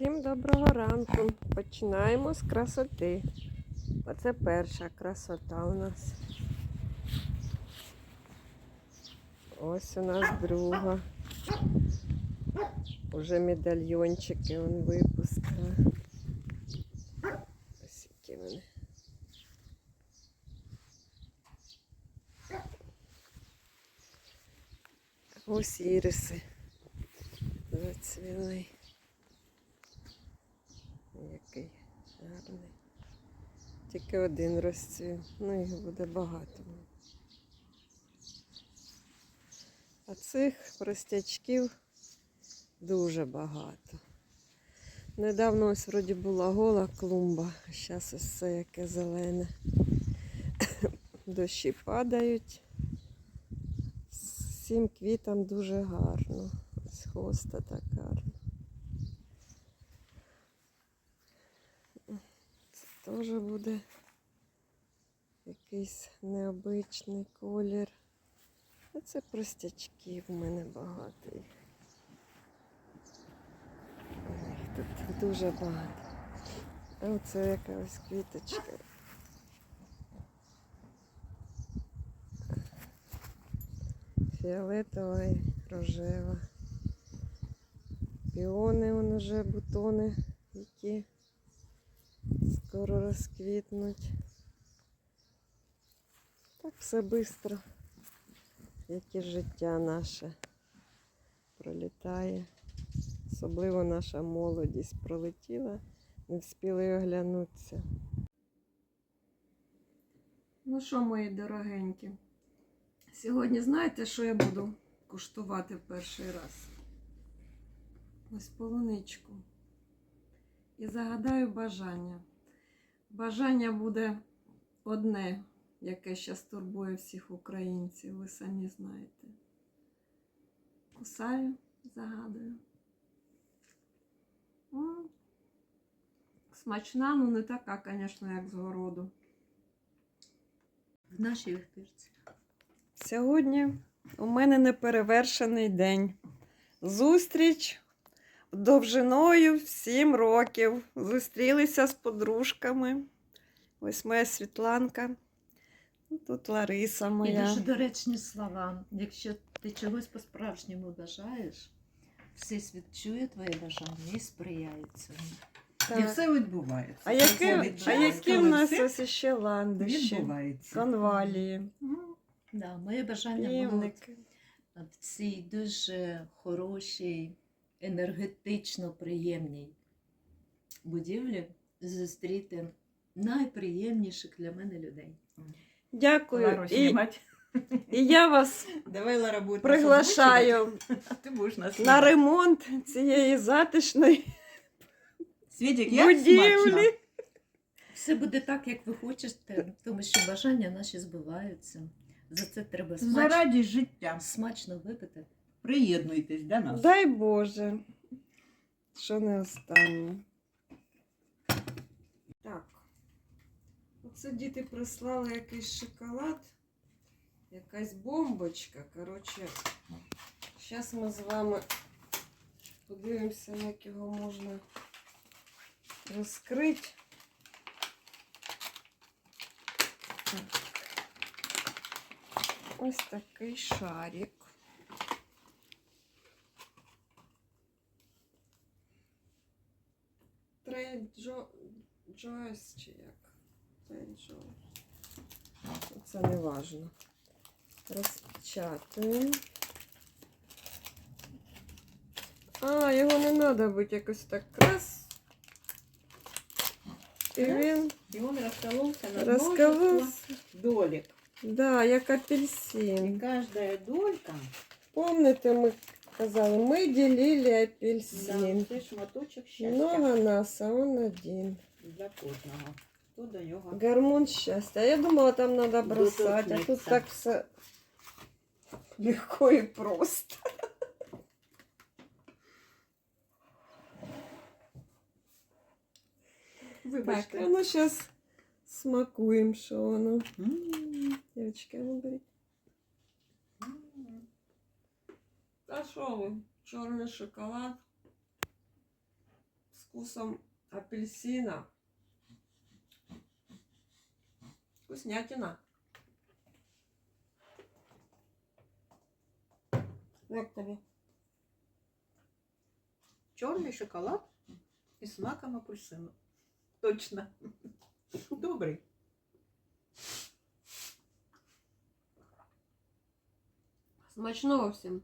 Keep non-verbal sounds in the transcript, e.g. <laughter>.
Всім доброго ранку. Починаємо з красоти. Оце перша красота у нас. Ось у нас друга. Уже медальйончики він випускає. Ось які вони. Ось іриси. Зацвіли. Який гарний. Тільки один розцвів. Ну їх буде багато. А цих простячків дуже багато. Недавно ось вроді була гола клумба, а зараз ось все яке зелене. <coughs> Дощі падають. Всім квітам дуже гарно. Ось хоста так гарно. Теж буде якийсь необичний колір. А це простячки, в мене багато їх. Тут дуже багато. А оце якась квіточка. Фіолетова і рожева. Піони вон уже бутони, які скоро розквітнуть. Так все швидко, як і життя наше пролітає. Особливо наша молодість пролетіла, не встигли оглянутися. Ну що, мої дорогенькі, сьогодні знаєте, що я буду куштувати в перший раз? Ось полуничку. І загадаю бажання. Бажання буде одне, яке зараз турбує всіх українців, ви самі знаєте. Кусаю, загадую. М, Смачна, ну не така, звісно, як з городу. В нашій вихтирці. Сьогодні у мене неперевершений день. Зустріч довжиною в 7 років. Зустрілися з подружками. Ось моя Світланка. Ну, Тут Лариса І дуже доречні слова. Якщо ти чогось по-справжньому бажаєш, всесвіт чує твоє бажання і сприяє цьому. І все відбувається. А які, а які в нас ось ще ландиші, відбувається. конвалії, Да, моє бажання було півники. в цій дуже хорошій, енергетично приємній будівлі зустріти найприємніших для мене людей. Дякую. І, і я вас <laughs> Давай, Лара, буде приглашаю ти будеш нас на ремонт цієї затишної Світік, як смачно. будівлі. Все буде так, як ви хочете, тому що бажання наші збиваються. За це треба смачно, Заради життя. смачно випити. Приєднуйтесь до нас. Дай Боже, що не останнє. Так. Оце діти прислали якийсь шоколад, якась бомбочка. Коротше, зараз ми з вами подивимося, як його можна розкрити. Так. Ось такий шарик. Трейд Джо... Джойс чи як? Трейд Джойс. Це не важно. Розпечатуємо. А, його не треба бути якось так раз. І він І він розколовся на розколовся. долік. Да, як апельсин. кожна долька, Помните, ми казали, ми ділили апельсин. да, шматочок щастя Много нас, а он один. для кожного. Хто до нього Гормон счастья. Я думала, там надо бросать, а тут так все легко и просто. Так, Вибачте. а ну сейчас смакуем, що воно. Девочки, а ну беріть. Та що ви? Чорний шоколад. вкусом апельсина. Вкуснятина. Як тобі? Чорний шоколад із смаком апельсину. Точно. <laughs> Добрий. Смачного всім!